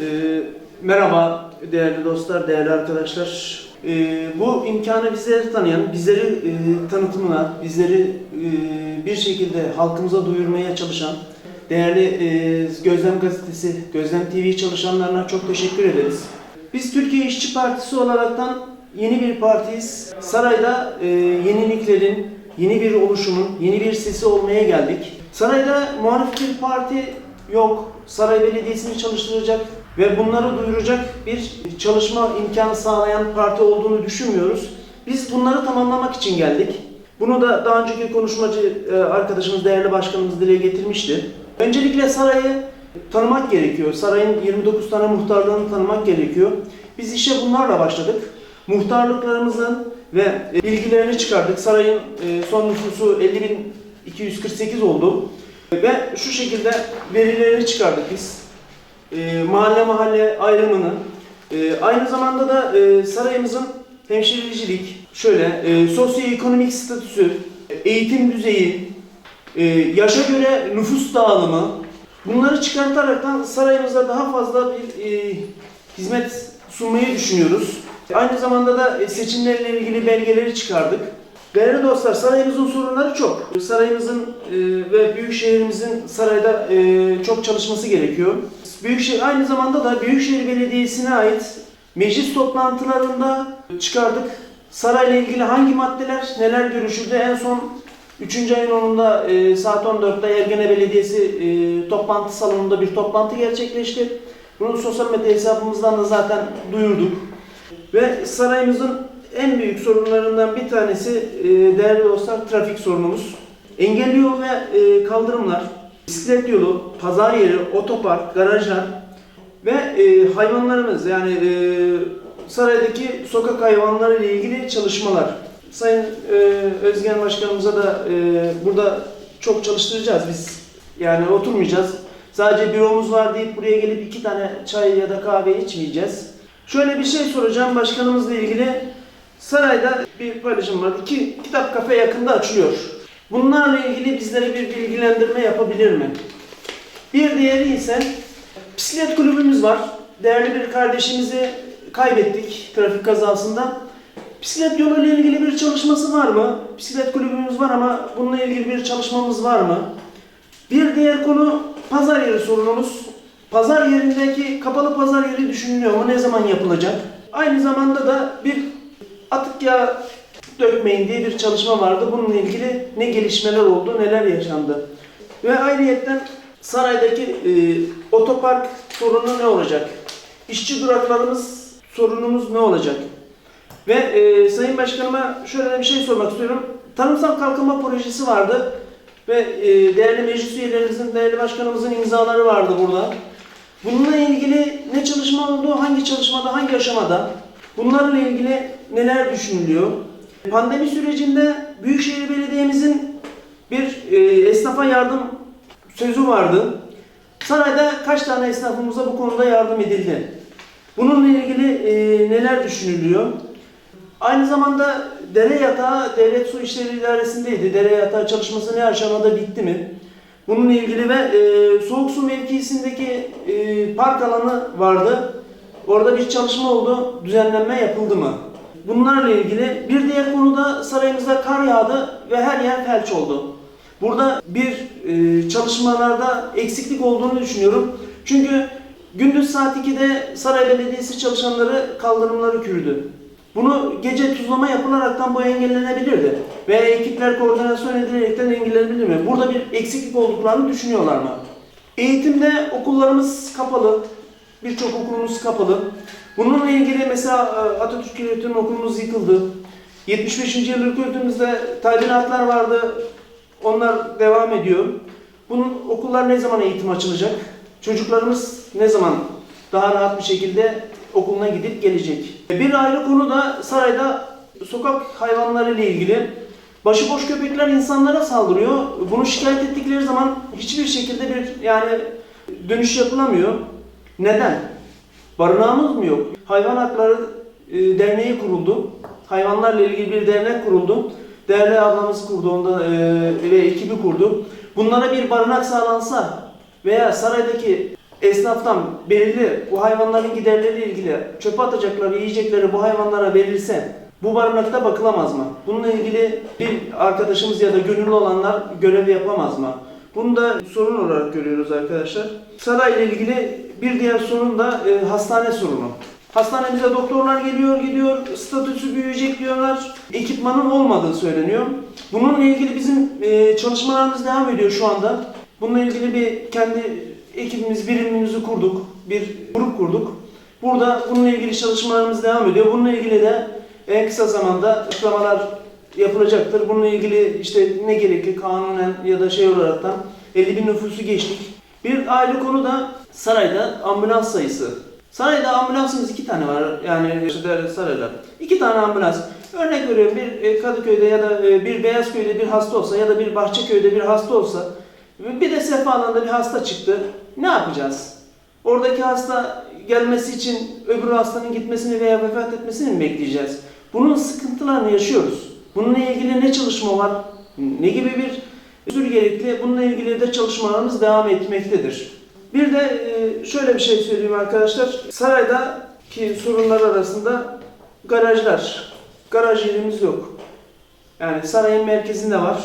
Ee, merhaba değerli dostlar, değerli arkadaşlar. Ee, bu imkanı bizleri tanıyan, bizleri e, tanıtımına, bizleri e, bir şekilde halkımıza duyurmaya çalışan değerli e, Gözlem Gazetesi, Gözlem TV çalışanlarına çok teşekkür ederiz. Biz Türkiye İşçi Partisi olaraktan yeni bir partiyiz. Sarayda e, yeniliklerin, yeni bir oluşumun, yeni bir sesi olmaya geldik. Sarayda muhalif bir parti yok. Saray Belediyesi'ni çalıştıracak ve bunları duyuracak bir çalışma imkanı sağlayan parti olduğunu düşünmüyoruz. Biz bunları tamamlamak için geldik. Bunu da daha önceki konuşmacı e, arkadaşımız, değerli başkanımız dile getirmişti. Öncelikle sarayı tanımak gerekiyor. Sarayın 29 tane muhtarlığını tanımak gerekiyor. Biz işe bunlarla başladık. Muhtarlıklarımızın ve e, bilgilerini çıkardık. Sarayın e, son nüfusu 50.248 oldu. Ve şu şekilde verileri çıkardık biz. E, mahalle mahalle ayrımını. E, aynı zamanda da e, sarayımızın hemşiricilik, şöyle e, sosyoekonomik statüsü, eğitim düzeyi, e, yaşa göre nüfus dağılımı bunları çıkartaraktan sarayımıza daha fazla bir e, hizmet sunmayı düşünüyoruz. Aynı zamanda da e, seçimlerle ilgili belgeleri çıkardık. Değerli dostlar, sarayımızın sorunları çok. Sarayımızın e, ve büyükşehirimizin sarayda e, çok çalışması gerekiyor. Büyükşehir aynı zamanda da Büyükşehir Belediyesi'ne ait meclis toplantılarında çıkardık. Sarayla ilgili hangi maddeler neler görüşüldü? En son 3. ayın 10'unda e, saat 14'te Ergene Belediyesi e, toplantı salonunda bir toplantı gerçekleşti. Bunu sosyal medya hesabımızdan da zaten duyurduk. Ve sarayımızın en büyük sorunlarından bir tanesi e, değerli dostlar trafik sorunumuz. Engelli yol ve e, kaldırımlar, bisiklet yolu, pazar yeri, otopark, garajlar ve e, hayvanlarımız yani saraydaki sokak hayvanları ile ilgili çalışmalar. Sayın Özgen Başkanımıza da burada çok çalıştıracağız biz. Yani oturmayacağız. Sadece büromuz var deyip buraya gelip iki tane çay ya da kahve içmeyeceğiz. Şöyle bir şey soracağım başkanımızla ilgili. Sarayda bir paylaşım var. İki kitap kafe yakında açılıyor. Bunlarla ilgili bizlere bir bilgilendirme yapabilir mi? Bir diğeri ise bisiklet kulübümüz var. Değerli bir kardeşimizi kaybettik trafik kazasında. Bisiklet yolu ile ilgili bir çalışması var mı? Bisiklet kulübümüz var ama bununla ilgili bir çalışmamız var mı? Bir diğer konu pazar yeri sorunumuz. Pazar yerindeki kapalı pazar yeri düşünülüyor mu? Ne zaman yapılacak? Aynı zamanda da bir atık yağ dökmeyin diye bir çalışma vardı. Bununla ilgili ne gelişmeler oldu, neler yaşandı? Ve ayrıyetten saraydaki e, otopark sorunu ne olacak? İşçi duraklarımız sorunumuz ne olacak? Ve e, Sayın Başkanıma şöyle bir şey sormak istiyorum. Tarımsal kalkınma projesi vardı ve e, değerli meclis üyelerimizin, değerli başkanımızın imzaları vardı burada. Bununla ilgili ne çalışma oldu, hangi çalışmada, hangi aşamada? Bunlarla ilgili neler düşünülüyor? Pandemi sürecinde Büyükşehir Belediye'mizin bir e, esnafa yardım sözü vardı. Sarayda kaç tane esnafımıza bu konuda yardım edildi? Bununla ilgili e, neler düşünülüyor? Aynı zamanda dere yatağı devlet su işleri idaresindeydi. Dere yatağı çalışması ne aşamada bitti mi? Bununla ilgili ve e, soğuk su mevkisindeki e, park alanı vardı. Orada bir çalışma oldu. Düzenlenme yapıldı mı? Bunlarla ilgili bir diğer konuda sarayımızda kar yağdı ve her yer felç oldu. Burada bir e, çalışmalarda eksiklik olduğunu düşünüyorum. Çünkü gündüz saat 2'de Saray Belediyesi çalışanları kaldırımları kürdü. Bunu gece tuzlama yapılaraktan bu engellenebilirdi. Veya ekipler koordinasyon edilerekten engellenebilir mi? Burada bir eksiklik olduklarını düşünüyorlar mı? Eğitimde okullarımız kapalı. Birçok okulumuz kapalı. Bununla ilgili mesela e, Atatürk İlköğretim Okulumuz yıkıldı. 75. yıl ilköğretimimizde tadilatlar vardı. Onlar devam ediyor. Bunun okullar ne zaman eğitim açılacak? Çocuklarımız ne zaman daha rahat bir şekilde okuluna gidip gelecek? Bir ayrı konu da sarayda sokak hayvanları ile ilgili. Başıboş köpekler insanlara saldırıyor. Bunu şikayet ettikleri zaman hiçbir şekilde bir yani dönüş yapılamıyor. Neden? Barınağımız mı yok? Hayvan Hakları e, Derneği kuruldu. Hayvanlarla ilgili bir dernek kuruldu. Değerli ablamız kurdu onda e, ve ekibi kurdu. Bunlara bir barınak sağlansa veya saraydaki esnaftan belirli bu hayvanların giderleriyle ilgili çöpe atacakları yiyecekleri bu hayvanlara verilse bu barınakta bakılamaz mı? Bununla ilgili bir arkadaşımız ya da gönüllü olanlar görev yapamaz mı? Bunu da sorun olarak görüyoruz arkadaşlar. Sarayla ilgili bir diğer sorun da e, hastane sorunu. Hastanemize doktorlar geliyor, gidiyor, statüsü büyüyecek diyorlar. Ekipmanın olmadığı söyleniyor. Bununla ilgili bizim e, çalışmalarımız devam ediyor şu anda. Bununla ilgili bir kendi ekibimiz, birimimizi kurduk. Bir grup kurduk. Burada bununla ilgili çalışmalarımız devam ediyor. Bununla ilgili de en kısa zamanda açıklamalar yapılacaktır. Bununla ilgili işte ne gerekli kanunen ya da şey olarak da 50 bin nüfusu geçtik. Bir ayrı konu da sarayda ambulans sayısı. Sarayda ambulansımız iki tane var. Yani işte sarayda. iki tane ambulans. Örnek veriyorum bir e, Kadıköy'de ya da e, bir Beyazköy'de bir hasta olsa ya da bir Bahçeköy'de bir hasta olsa bir de Sefa'dan bir hasta çıktı. Ne yapacağız? Oradaki hasta gelmesi için öbür hastanın gitmesini veya vefat etmesini mi bekleyeceğiz? Bunun sıkıntılarını yaşıyoruz. Bununla ilgili ne çalışma var? Ne gibi bir usul gerekli? Bununla ilgili de çalışmalarımız devam etmektedir. Bir de e, şöyle bir şey söyleyeyim arkadaşlar. Saraydaki sorunlar arasında garajlar. Garaj yerimiz yok. Yani sarayın merkezinde var.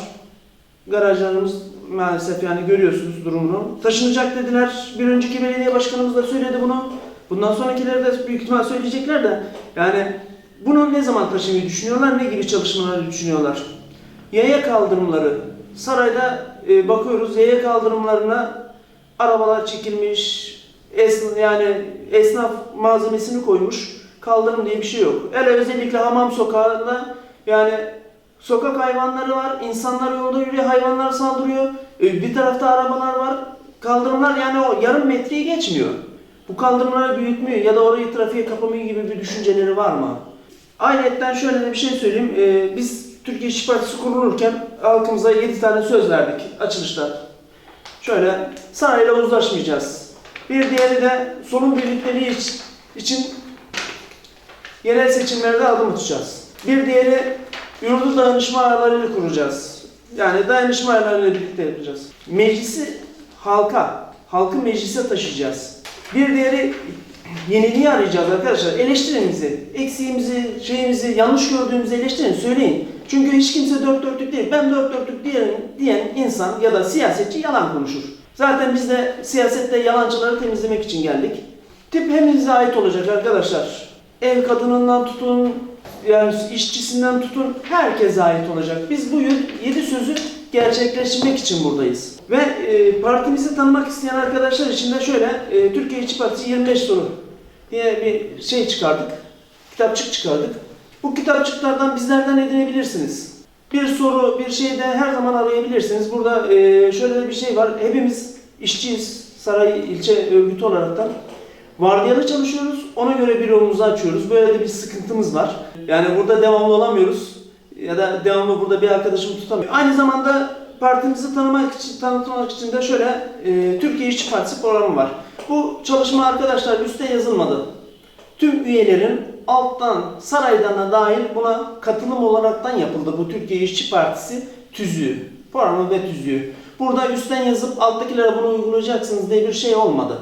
Garajlarımız maalesef yani görüyorsunuz durumunu. Taşınacak dediler. Bir önceki belediye başkanımız da söyledi bunu. Bundan sonrakileri de büyük ihtimal söyleyecekler de. Yani bunu ne zaman taşımayı düşünüyorlar? Ne gibi çalışmaları düşünüyorlar? Yaya kaldırımları. Sarayda e, bakıyoruz yaya kaldırımlarına arabalar çekilmiş. Es, yani esnaf malzemesini koymuş. Kaldırım diye bir şey yok. Hele özellikle hamam sokağında yani sokak hayvanları var. insanlar yolda yürüyor, hayvanlar saldırıyor. E, bir tarafta arabalar var. Kaldırımlar yani o yarım metreyi geçmiyor. Bu kaldırımları büyütmüyor ya da orayı trafiğe kapamıyor gibi bir düşünceleri var mı? Ayrıca şöyle bir şey söyleyeyim. Ee, biz Türkiye İşçi Partisi kurulurken halkımıza 7 tane söz verdik açılışta. Şöyle sarayla uzlaşmayacağız. Bir diğeri de sorun birlikteliği iç- için yerel seçimlerde adım atacağız. Bir diğeri yurdu dayanışma ağlarıyla kuracağız. Yani dayanışma ağlarıyla birlikte yapacağız. Meclisi halka, halkı meclise taşıyacağız. Bir diğeri yeniliği arayacağız arkadaşlar. Eleştirin bizi. Eksiğimizi, şeyimizi, yanlış gördüğümüzü eleştirin, söyleyin. Çünkü hiç kimse dört dörtlük değil. Ben dört dörtlük diyen, diyen insan ya da siyasetçi yalan konuşur. Zaten biz de siyasette yalancıları temizlemek için geldik. Tip hepinize ait olacak arkadaşlar. Ev kadınından tutun, yani işçisinden tutun herkese ait olacak. Biz bu yedi sözü gerçekleştirmek için buradayız. Ve e, partimizi tanımak isteyen arkadaşlar için de şöyle e, Türkiye İşçi Partisi 25 soru diye bir şey çıkardık. Kitapçık çıkardık. Bu kitapçıklardan bizlerden edinebilirsiniz. Bir soru, bir şeyde her zaman arayabilirsiniz. Burada e, şöyle de bir şey var. Hepimiz işçiyiz. Saray ilçe örgütü olaraktan. Vardiyalı çalışıyoruz. Ona göre bir yolumuzu açıyoruz. Böyle de bir sıkıntımız var. Yani burada devamlı olamıyoruz. Ya da devamlı burada bir arkadaşımı tutamıyor. Aynı zamanda partimizi tanımak için, tanıtmak için de şöyle e, Türkiye İşçi Partisi programı var. Bu çalışma arkadaşlar üstte yazılmadı. Tüm üyelerin alttan, saraydan da dahil buna katılım olaraktan yapıldı bu Türkiye İşçi Partisi tüzüğü. Programı ve tüzüğü. Burada üstten yazıp alttakilere bunu uygulayacaksınız diye bir şey olmadı.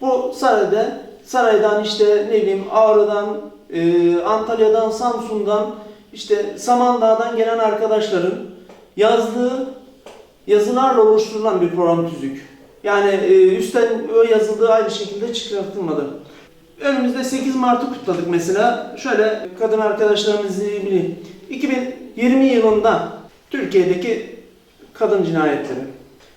Bu sarayda, saraydan işte ne bileyim Ağrı'dan, e, Antalya'dan, Samsun'dan, işte Samandağ'dan gelen arkadaşların yazdığı yazılarla oluşturulan bir program tüzük. Yani e, üstten o yazıldığı aynı şekilde çıkartılmadı. Önümüzde 8 Mart'ı kutladık mesela. Şöyle kadın arkadaşlarımız bilin. 2020 yılında Türkiye'deki kadın cinayetleri.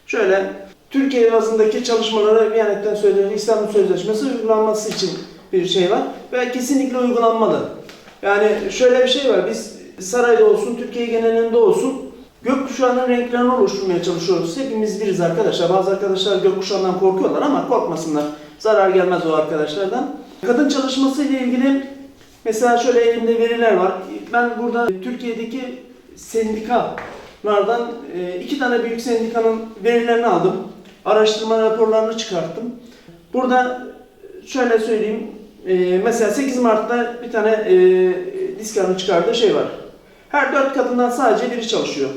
Şöyle Türkiye bazındaki çalışmalara Diyanet'ten söylenen İstanbul Sözleşmesi uygulanması için bir şey var ve kesinlikle uygulanmalı. Yani şöyle bir şey var. Biz sarayda olsun, Türkiye genelinde olsun gökkuşağının renklerini oluşturmaya çalışıyoruz. Hepimiz biriz arkadaşlar. Bazı arkadaşlar gökkuşağından korkuyorlar ama korkmasınlar. Zarar gelmez o arkadaşlardan. Kadın çalışması ile ilgili mesela şöyle elimde veriler var. Ben burada Türkiye'deki sendikalardan e, iki tane büyük sendikanın verilerini aldım. Araştırma raporlarını çıkarttım. Burada şöyle söyleyeyim. E, Mesela 8 Mart'ta bir tane e, diskanın çıkardığı şey var. Her dört kadından sadece biri çalışıyor.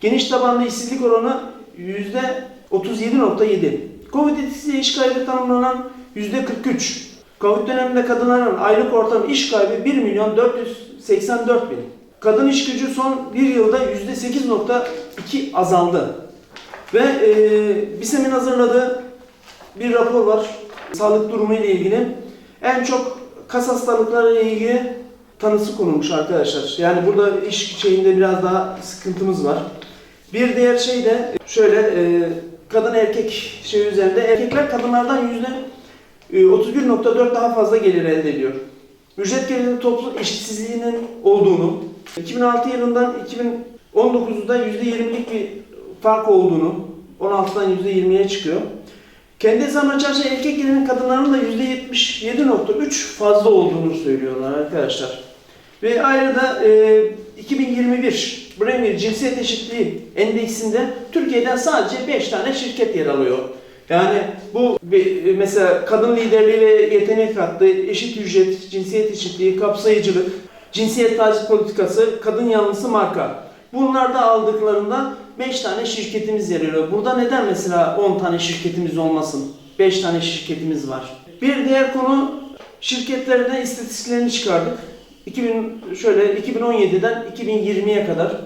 Geniş tabanlı işsizlik oranı %37.7. Covid etkisiyle iş kaybı tanımlanan %43. Covid döneminde kadınların aylık ortalama iş kaybı 1 milyon 484 bin. Kadın iş gücü son bir yılda %8.2 azaldı. Ve e, BİSEM'in hazırladığı bir rapor var. Sağlık durumu ile ilgili. En çok kas hastalıkları ile ilgili tanısı konulmuş arkadaşlar. Yani burada iş şeyinde biraz daha sıkıntımız var. Bir diğer şey de şöyle e, kadın erkek şey üzerinde erkekler kadınlardan yüzde e, 31.4 daha fazla gelir elde ediyor. Ücret geliri toplum eşitsizliğinin olduğunu, 2006 yılından 2019'da %20'lik bir fark olduğunu, 16'dan %20'ye çıkıyor. Kendi hesabına çalışan erkek gelinin kadınların da %77.3 fazla olduğunu söylüyorlar arkadaşlar. Ve ayrıca e, 2021 Bremer Cinsiyet Eşitliği Endeksinde Türkiye'den sadece 5 tane şirket yer alıyor. Yani bu bir- mesela kadın liderliği ve yetenek hattı, eşit ücret, cinsiyet eşitliği, kapsayıcılık, cinsiyet taciz politikası, kadın yanlısı marka. Bunlarda aldıklarında 5 tane şirketimiz yer alıyor. Burada neden mesela 10 tane şirketimiz olmasın? 5 tane şirketimiz var. Bir diğer konu şirketlerden istatistiklerini çıkardık. 2000 şöyle 2017'den 2020'ye kadar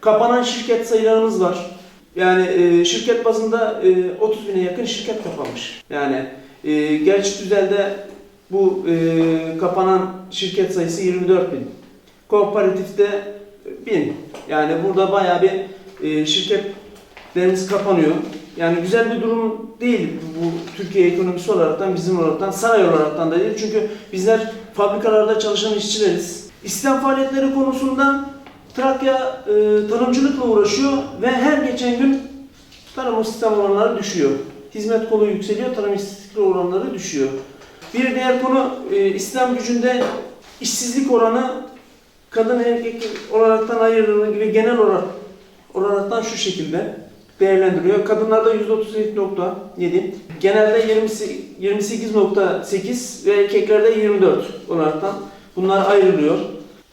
kapanan şirket sayılarımız var. Yani e, şirket bazında e, 30 bine yakın şirket kapanmış. Yani e, gerçi düzelde bu e, kapanan şirket sayısı 24 bin. Kooperatifte 1000. Yani burada bayağı bir e, şirketlerimiz kapanıyor. Yani güzel bir durum değil bu Türkiye ekonomisi olaraktan, bizim olaraktan, sanayi olaraktan da değil. Çünkü bizler fabrikalarda çalışan işçileriz. İslam faaliyetleri konusunda Trakya e, tarımcılıkla uğraşıyor ve her geçen gün tarım sistem oranları düşüyor. Hizmet kolu yükseliyor, tarım istatistik oranları düşüyor. Bir diğer konu e, İslam gücünde işsizlik oranı kadın erkek olaraktan ayrıldığı gibi genel olarak olaraktan şu şekilde değerlendiriyor. Kadınlarda %38.7, genelde 20 28.8 ve erkeklerde 24 olaraktan bunlar ayrılıyor.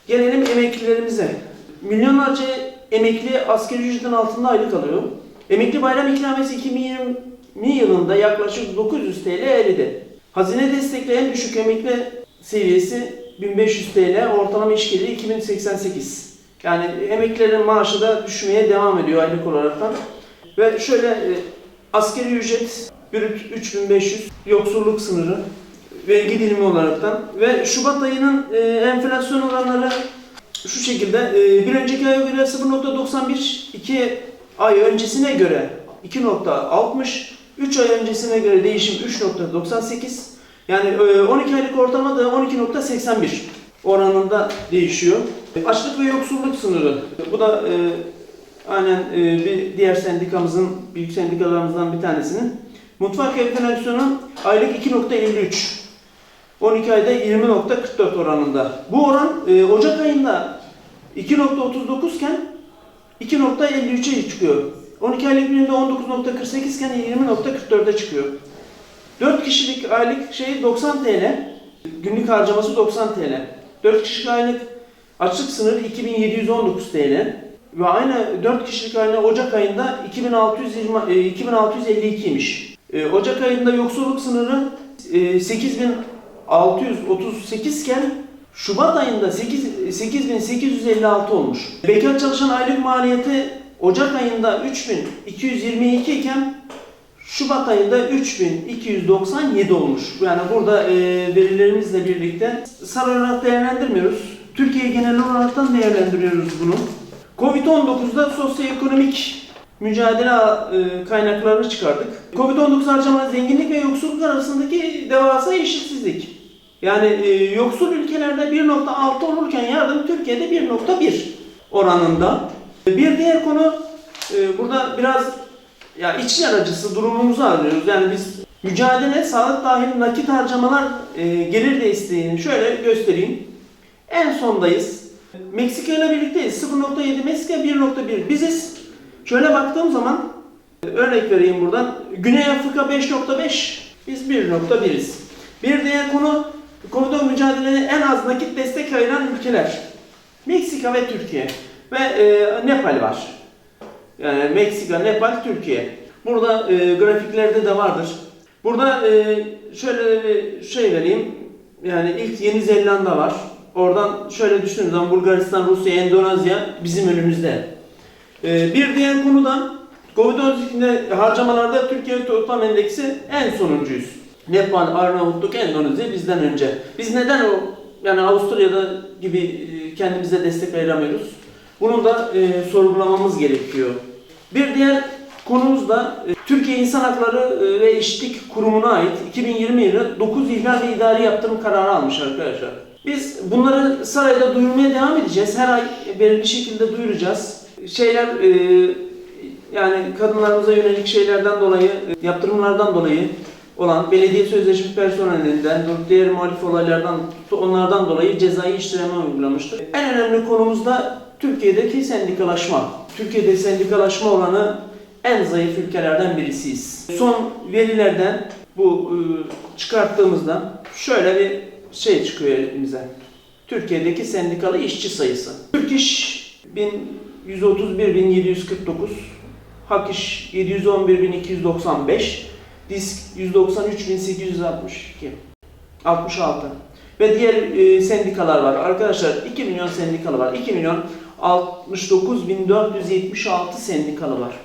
Gelelim emeklilerimize. Milyonlarca emekli asgari ücretin altında aylık alıyor. Emekli bayram ikramiyesi 2020 yılında yaklaşık 900 TL eridi. Hazine destekli en düşük emekli seviyesi 1500 TL, ortalama iş geliri 2088. Yani emeklilerin maaşı da düşmeye devam ediyor aylık olaraktan. Ve şöyle e, asgari ücret brüt 3500, yoksulluk sınırı, vergi dilimi olaraktan ve Şubat ayının e, enflasyon oranları şu şekilde e, bir önceki aya göre 0.91, 2 ay öncesine göre 2.60, 3 ay öncesine göre değişim 3.98 yani e, 12 aylık ortalama da 12.81 oranında değişiyor. Açlık ve yoksulluk sınırı. Bu da e, aynen e, bir diğer sendikamızın, büyük sendikalarımızdan bir tanesinin. Mutfak enflasyonu aylık 2.53. 12 ayda 20.44 oranında. Bu oran e, Ocak ayında 2.39 iken 2.53'e çıkıyor. 12 aylık birinde 19.48 iken 20.44'e çıkıyor. 4 kişilik aylık şey 90 TL. Günlük harcaması 90 TL. 4 kişilik aylık açlık sınırı 2719 TL. Ve aynı 4 kişilik aylık Ocak ayında 2620, e, 2652'ymiş. E, Ocak ayında yoksulluk sınırı e, 8638 iken Şubat ayında 8, 8856 olmuş. Bekar çalışan aylık maliyeti Ocak ayında 3222 iken Şubat ayında 3297 olmuş. Yani burada e, verilerimizle birlikte saray olarak değerlendirmiyoruz. Türkiye genel olaraktan değerlendiriyoruz bunu. Covid-19'da sosyoekonomik mücadele e, kaynaklarını çıkardık. Covid-19 harcamaları zenginlik ve yoksulluk arasındaki devasa eşitsizlik. Yani e, yoksul ülkelerde 1.6 olurken yardım Türkiye'de 1.1 oranında. Bir diğer konu e, burada biraz ya içler acısı durumumuzu arıyoruz. Yani biz mücadele, sağlık dahil nakit harcamalar e, gelir desteğini şöyle göstereyim. En sondayız. Meksika ile birlikteyiz. 0.7 Meksika 1.1 biziz. Şöyle baktığım zaman örnek vereyim buradan. Güney Afrika 5.5 biz 1.1'iz. Bir diğer konu konuda mücadeleye en az nakit destek ayıran ülkeler. Meksika ve Türkiye. Ve e, Nepal var. Yani Meksika, Nepal, Türkiye. Burada e, grafiklerde de vardır. Burada e, şöyle bir şey vereyim. Yani ilk Yeni Zelanda var. Oradan şöyle düşündüğünüz zaman Bulgaristan, Rusya, Endonezya bizim önümüzde. E, bir diğer konuda Covid-19'de harcamalarda Türkiye toplam endeksi en sonuncuyuz. Nepal, Arnavutluk, Endonezya bizden önce. Biz neden o yani Avusturya'da gibi e, kendimize destek ayıramıyoruz? Bunu da e, sorgulamamız gerekiyor. Bir diğer konumuz da e, Türkiye İnsan Hakları e, ve Eşitlik Kurumu'na ait 2020 yılı 9 ihlal ve idari yaptırım kararı almış arkadaşlar. Biz bunları sarayda duyurmaya devam edeceğiz. Her ay belirli şekilde duyuracağız. Şeyler e, yani kadınlarımıza yönelik şeylerden dolayı, e, yaptırımlardan dolayı olan belediye sözleşme personelinden, diğer muhalif olaylardan, onlardan dolayı cezai işleme uygulamıştır. En önemli konumuz da Türkiye'deki sendikalaşma. Türkiye'de sendikalaşma oranı en zayıf ülkelerden birisiyiz. Son verilerden bu e, çıkarttığımızda şöyle bir şey çıkıyor elimize. Türkiye'deki sendikalı işçi sayısı. Türk İş 131.749, Hak İş 711.295, Disk 193.862, 66 ve diğer e, sendikalar var. Arkadaşlar 2 milyon sendikalı var. 2 milyon 69.476 sendikalı var.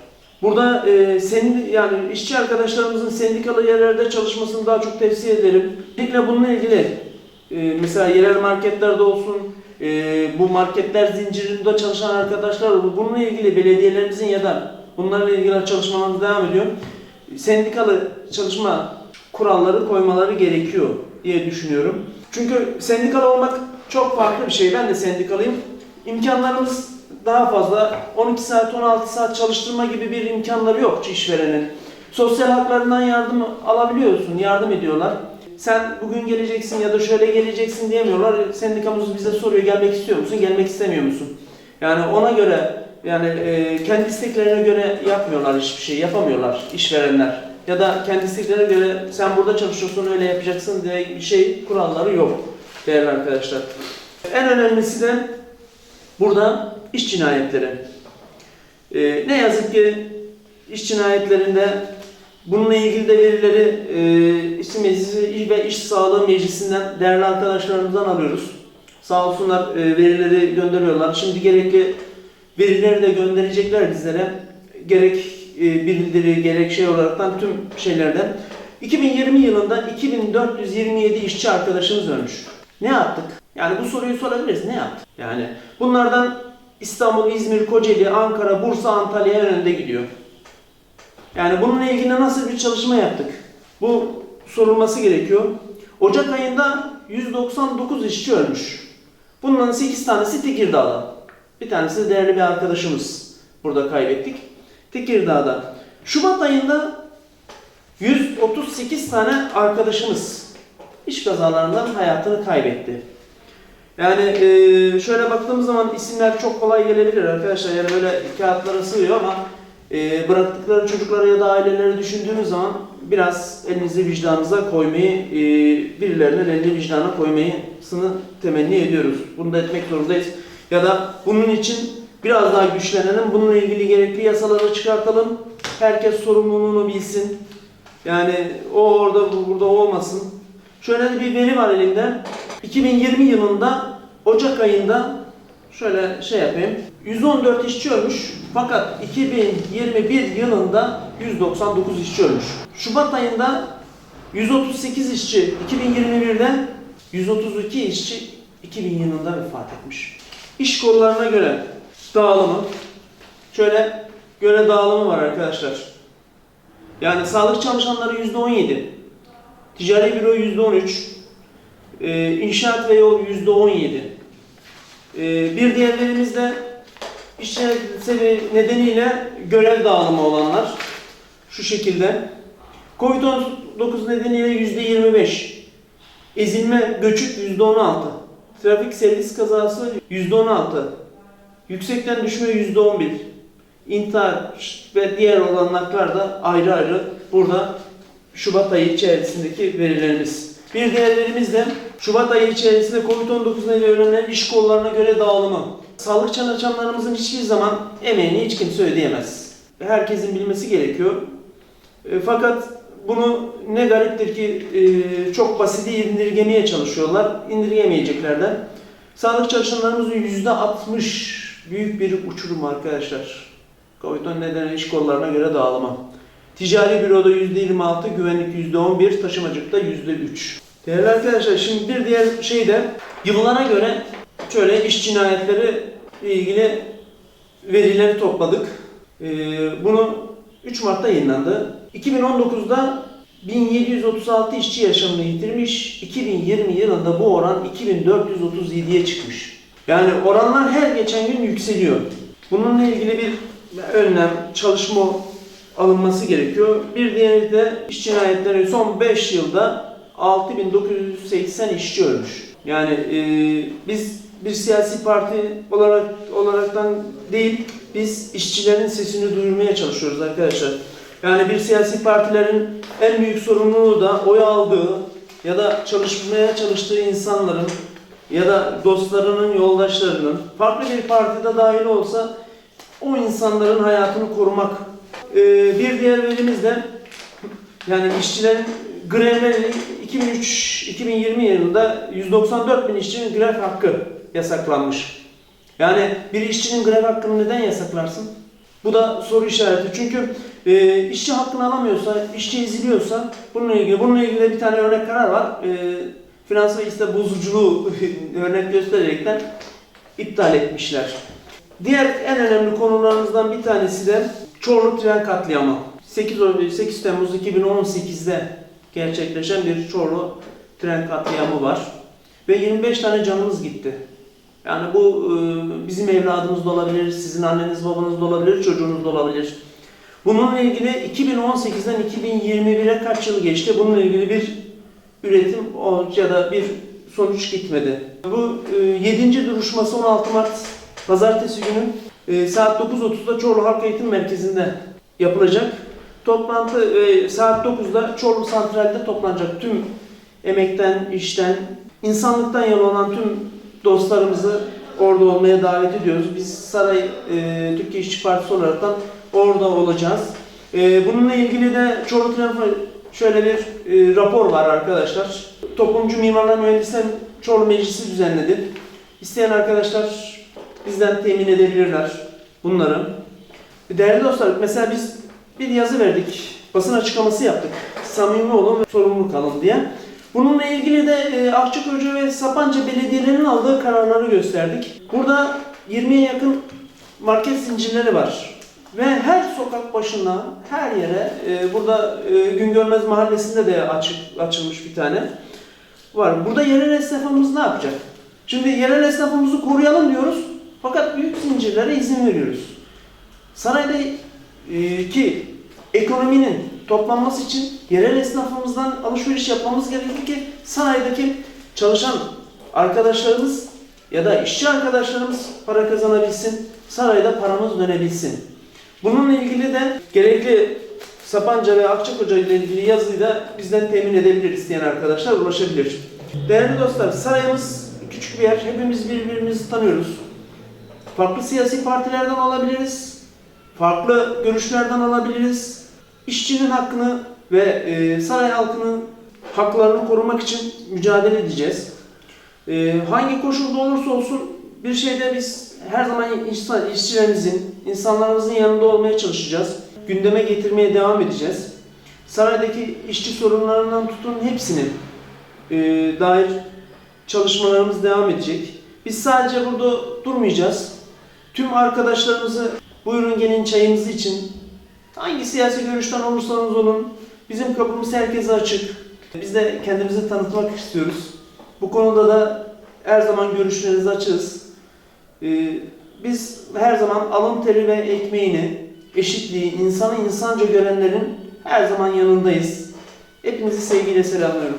Burada e, sendi, yani işçi arkadaşlarımızın sendikalı yerlerde çalışmasını daha çok tavsiye ederim. Özellikle bununla ilgili e, mesela yerel marketlerde olsun, e, bu marketler zincirinde çalışan arkadaşlar. Bununla ilgili belediyelerimizin ya da bunlarla ilgili çalışmalarımız devam ediyor. Sendikalı çalışma kuralları koymaları gerekiyor diye düşünüyorum. Çünkü sendikalı olmak çok farklı bir şey. Ben de sendikalıyım. İmkanlarımız daha fazla 12 saat 16 saat çalıştırma gibi bir imkanları yok işverenin. Sosyal haklarından yardım alabiliyorsun, yardım ediyorlar. Sen bugün geleceksin ya da şöyle geleceksin diyemiyorlar. Sendikamız bize soruyor gelmek istiyor musun, gelmek istemiyor musun? Yani ona göre yani e, kendi isteklerine göre yapmıyorlar hiçbir şey, yapamıyorlar işverenler. Ya da kendi isteklerine göre sen burada çalışıyorsun öyle yapacaksın diye bir şey kuralları yok değerli arkadaşlar. En önemlisi de burada iş cinayetleri. Ee, ne yazık ki iş cinayetlerinde bununla ilgili de verileri e, İş Meclisi ve İş Sağlığı Meclisi'nden değerli arkadaşlarımızdan alıyoruz. Sağ olsunlar e, verileri gönderiyorlar. Şimdi gerekli verileri de gönderecekler bizlere. Gerek e, bildiri, gerek şey olaraktan tüm şeylerden. 2020 yılında 2427 işçi arkadaşımız ölmüş. Ne yaptık? Yani bu soruyu sorabiliriz. Ne yaptık? Yani bunlardan İstanbul, İzmir, Kocaeli, Ankara, Bursa, Antalya en önde gidiyor. Yani bununla ilgili nasıl bir çalışma yaptık? Bu sorulması gerekiyor. Ocak ayında 199 işçi ölmüş. Bunların 8 tanesi Tekirdağ'da. Bir tanesi de değerli bir arkadaşımız burada kaybettik. Tekirdağ'da. Şubat ayında 138 tane arkadaşımız iş kazalarından hayatını kaybetti. Yani e, şöyle baktığımız zaman isimler çok kolay gelebilir arkadaşlar. Yani böyle kağıtlara sığıyor ama e, bıraktıkları çocukları ya da aileleri düşündüğümüz zaman biraz elinizi vicdanınıza koymayı, e, birilerinin elini vicdana koymayısını temenni ediyoruz. Bunu da etmek zorundayız. Ya da bunun için biraz daha güçlenelim. Bununla ilgili gerekli yasaları çıkartalım. Herkes sorumluluğunu bilsin. Yani o orada bu burada olmasın. Şöyle bir veri var elimde. 2020 yılında Ocak ayında şöyle şey yapayım. 114 işçi ölmüş. Fakat 2021 yılında 199 işçi ölmüş. Şubat ayında 138 işçi 2021'de 132 işçi 2000 yılında vefat etmiş. İş kollarına göre dağılımı şöyle göre dağılımı var arkadaşlar. Yani sağlık çalışanları %17, ticari büro %13, ee, inşaat ve yol %17. Ee, bir diğerlerimiz de iş sebebi nedeniyle görev dağılımı olanlar şu şekilde. Covid-19 nedeniyle %25. Ezilme, göçük %16. Trafik servis kazası %16. Yüksekten düşme %11. İntihar ve diğer olanaklar da ayrı ayrı burada Şubat ayı içerisindeki verilerimiz. Bir diğer verimiz de Şubat ayı içerisinde Covid-19 nedeniyle ölümlerin iş kollarına göre dağılımı. Sağlık çalışanlarımızın hiçbir zaman emeğini hiç kimse ödeyemez. Herkesin bilmesi gerekiyor. E, fakat bunu ne gariptir ki e, çok basiti indirgemeye çalışıyorlar. İndirgemeyeceklerden. Sağlık çalışanlarımızın yüzde 60 büyük bir uçurum arkadaşlar. Covid-19 nedeniyle iş kollarına göre dağılma. Ticari büroda yüzde 26, güvenlik yüzde 11, taşımacılıkta yüzde 3. Değerli arkadaşlar şimdi bir diğer şey de yıllara göre şöyle iş cinayetleri ilgili verileri topladık. Ee, bunu 3 Mart'ta yayınlandı. 2019'da 1736 işçi yaşamını yitirmiş. 2020 yılında bu oran 2437'ye çıkmış. Yani oranlar her geçen gün yükseliyor. Bununla ilgili bir önlem, çalışma alınması gerekiyor. Bir diğeri de iş cinayetleri son 5 yılda 6980 işçi ölmüş. Yani e, biz bir siyasi parti olarak olaraktan değil, biz işçilerin sesini duyurmaya çalışıyoruz arkadaşlar. Yani bir siyasi partilerin en büyük sorumluluğu da oy aldığı ya da çalışmaya çalıştığı insanların ya da dostlarının, yoldaşlarının farklı bir partide dahil olsa o insanların hayatını korumak. Ee, bir diğer verimiz de yani işçilerin grevleri 2003-2020 yılında 194 bin işçinin grev hakkı yasaklanmış. Yani bir işçinin grev hakkını neden yasaklarsın? Bu da soru işareti. Çünkü e, işçi hakkını alamıyorsa, işçi eziliyorsa bununla ilgili bununla ilgili bir tane örnek karar var. E, finans ve işte bozuculuğu örnek göstererekten iptal etmişler. Diğer en önemli konularımızdan bir tanesi de Çorlu tren katliamı. 8, o- 8 Temmuz 2018'de gerçekleşen bir Çorlu tren katliamı var. Ve 25 tane canımız gitti. Yani bu e, bizim evladımız da olabilir, sizin anneniz babanız da olabilir, çocuğunuz da olabilir. Bununla ilgili 2018'den 2021'e kaç yıl geçti? Bununla ilgili bir üretim ya da bir sonuç gitmedi. Bu 7. duruşması 16 Mart Pazartesi günü e, saat 9.30'da Çorlu Halk Eğitim Merkezi'nde yapılacak. Toplantı e, saat 9'da Çorlu Santral'de toplanacak tüm emekten, işten, insanlıktan yana olan tüm dostlarımızı orada olmaya davet ediyoruz. Biz Saray e, Türkiye İşçi Partisi olaraktan orada olacağız. E, bununla ilgili de Çorlu Trafo şöyle bir e, rapor var arkadaşlar. Toplumcu Mimarlar Mühendisler Çorlu Meclisi düzenledi. İsteyen arkadaşlar bizden temin edebilirler bunları. Değerli dostlar, mesela biz bir yazı verdik, basın açıklaması yaptık. Samimi olun ve sorumluluk alın diye. Bununla ilgili de e, Akçakoca ve Sapanca belediyelerinin aldığı kararları gösterdik. Burada 20'ye yakın market zincirleri var. Ve her sokak başına, her yere, e, burada e, Güngörmez Mahallesi'nde de açık, açılmış bir tane var. Burada yerel esnafımız ne yapacak? Şimdi yerel esnafımızı koruyalım diyoruz. Fakat büyük zincirlere izin veriyoruz. Sarayda e, ki ekonominin toplanması için yerel esnafımızdan alışveriş yapmamız gerekir ki sanaydaki çalışan arkadaşlarımız ya da işçi arkadaşlarımız para kazanabilsin, sarayda paramız dönebilsin. Bununla ilgili de gerekli Sapanca ve Akçakoca ile ilgili yazıyı da bizden temin edebilir isteyen arkadaşlar ulaşabilir. Değerli dostlar, sarayımız küçük bir yer. Hepimiz birbirimizi tanıyoruz. Farklı siyasi partilerden olabiliriz. Farklı görüşlerden alabiliriz. İşçinin hakkını ve e, saray halkının haklarını korumak için mücadele edeceğiz. E, hangi koşulda olursa olsun bir şeyde biz her zaman insan, işçilerimizin, insanlarımızın yanında olmaya çalışacağız. Gündeme getirmeye devam edeceğiz. Saraydaki işçi sorunlarından tutun hepsini e, dair çalışmalarımız devam edecek. Biz sadece burada durmayacağız. Tüm arkadaşlarımızı buyurun gelin çayımızı için hangi siyasi görüşten olursanız olun bizim kapımız herkese açık. Biz de kendimizi tanıtmak istiyoruz. Bu konuda da her zaman görüşlerinizi açığız. Ee, biz her zaman alın teri ve ekmeğini, eşitliği, insanı insanca görenlerin her zaman yanındayız. Hepinizi sevgiyle selamlıyorum.